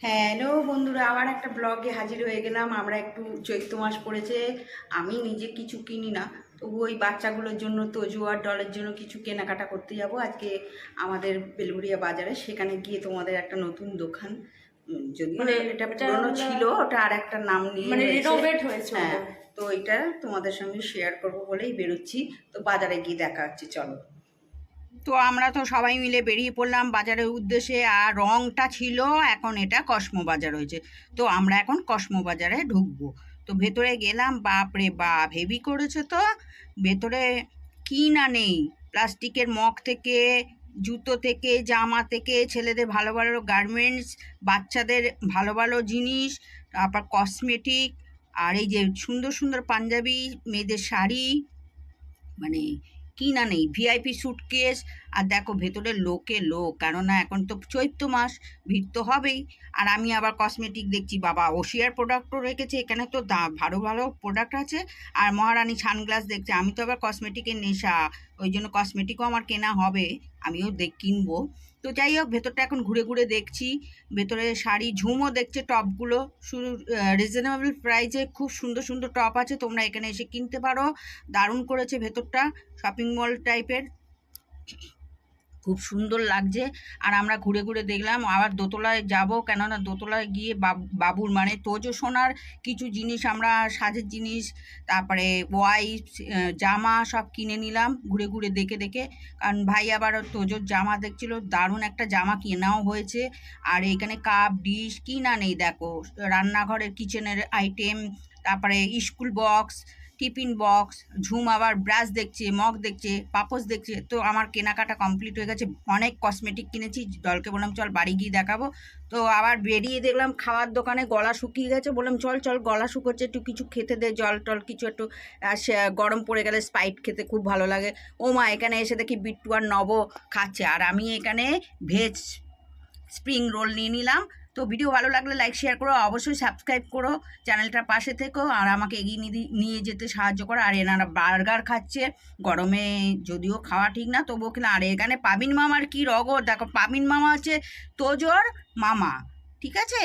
Hello বন্ধুরা আবার একটা ব্লগে হাজির হয়ে গেলাম। আমরা একটু চৈত্র মাস পড়েছে আমি নিজে কিছু কিনি না। তবু ওই বাচ্চাগুলোর জন্য তোজু আর ডলের জন্য কিছু কেনাকাটা করতে যাব। আজকে আমাদের বেলগুড়িয়া বাজারে সেখানে গিয়ে তোমাদের একটা নতুন দোকান যদিও মানে এটা পুরনো ছিল ওটা আর একটা নাম নিয়ে মানে। রিনোভেট হয়েছে হ্যাঁ তো এটা তোমাদের সঙ্গে শেয়ার করব বলেই বেরোচ্ছি। তো বাজারে গিয়ে দেখা হচ্ছে চলো। তো আমরা তো সবাই মিলে বেরিয়ে পড়লাম বাজারের উদ্দেশ্যে আর রংটা ছিল এখন এটা কসমো বাজার হয়েছে। তো আমরা এখন কসমো বাজারে ঢুকবো। তো ভেতরে গেলাম, বাপরে বাপ, হেভি করেছে তো। ভেতরে কি না নেই, প্লাস্টিকের মগ থেকে, জুতো থেকে, জামা থেকে, ছেলেদের ভালো ভালো গার্মেন্টস বাচ্চাদের ভালো ভালো জিনিস, তারপর কসমেটিক আর এই যে সুন্দর সুন্দর পাঞ্জাবি, মেয়েদের শাড়ি মানে কি না নেই? ভিআইপি সুটকেস আর দেখো ভেতরে লোকে লোক, কেননা এখন তো চৈত্র মাস, ভিড় তো হবেই। আর আমি আবার কসমেটিক দেখছি, বাবা ওশিয়ার প্রোডাক্টও রেখেছে, এখানে তো দা, ভালো ভালো প্রোডাক্ট আছে। আর মহারানী সানগ্লাস দেখছে, আমি তো আবার কসমেটিকের নেশা, ওই জন্য কসমেটিকও আমার কেনা হবে। আমিও দেখ, কিনবো। তো যাই হোক, ভেতরটা এখন ঘুরে ঘুরে দেখছি। ভেতরে শাড়ি ঝুমও দেখছে টপগুলো। শুধু রিজনেবল প্রাইসে খুব সুন্দর সুন্দর টপ আছে। তোমরা এখানে এসে কিনতে পারো। দারুণ করেছে ভেতরটা। শপিং মল টাইপের খুব সুন্দর লাগছে। আর আমরা ঘুরে ঘুরে দেখলাম, আবার দোতলায় যাব। কেননা দোতলায় গিয়ে বাবু- বাবুর মানে তোজো সোনার কিছু জিনিস আমরা, সাজের জিনিস, তারপরে ওয়াইপস জামা সব কিনে নিলাম ঘুরে ঘুরে দেখে দেখে। কারণ ভাই আবার তোজোর জামা দেখছিল, দারুণ একটা জামা কেনাও হয়েছে। আর এখানে কাপ ডিশ কি না নেই দেখো। রান্নাঘরের কিচেনের আইটেম তারপরে school box tiffin box, Jhum আবার ব্রাশ দেখছে, মগ দেখছে পাপোস দেখছে, তো আমার কেনাকাটা কমপ্লিট হয়ে গেছে। অনেক কসমেটিক কিনেছি দলকে বললাম চল বাড়ি গিয়ে দেখাবো। তো আবার বেরিয়ে দেখলাম খাওয়ার দোকানে গলা শুকিয়ে গেছে, বললাম চল চল গলা শুকোচ্ছে, একটু কিছু খেতে দে, জল টল কিছু একটু গরম পড়ে গেলে স্পাইট খেতে খুব ভালো লাগে। ও মা, এখানে এসে দেখি বিট্টু আর নব খাচ্ছে, আর আমি এখানে ভেজ স্প্রিং রোল নিয়ে নিলাম। তো ভিডিও ভালো লাগলে লাইক শেয়ার করো। অবশ্যই সাবস্ক্রাইব করো। চ্যানেলটার পাশে থেকো। আর আমাকে এগিয়ে নিয়ে যেতে সাহায্য করো। আর এনারা বার্গার খাচ্ছে। গরমে যদিও খাওয়া ঠিক না, তবুও কিনা আর এখানে পাবিন মামার কি রগর? দেখো, পাবিন মামা হচ্ছে তোজোর মামা। ঠিক আছে?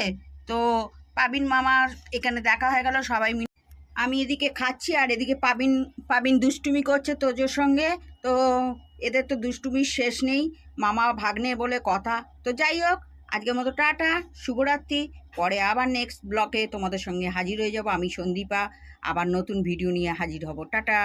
তো পাবিন মামার এখানে দেখা হয়ে গেল, সবাই আমি এদিকে খাচ্ছি, আর এদিকে পাবিন পাবিন দুষ্টুমি করছে তোজোর সঙ্গে। তো এদের তো দুষ্টুমির শেষ নেই। মামা ভাগ্নে বলে কথা। তো যাই হোক আজকের মতো টাটা, শুভরাত্রি। পরে আবার নেক্সট ব্লকে তোমাদের সঙ্গে হাজির হয়ে যাব আমি সন্দীপা। আবার নতুন ভিডিও নিয়ে হাজির হব। টাটা।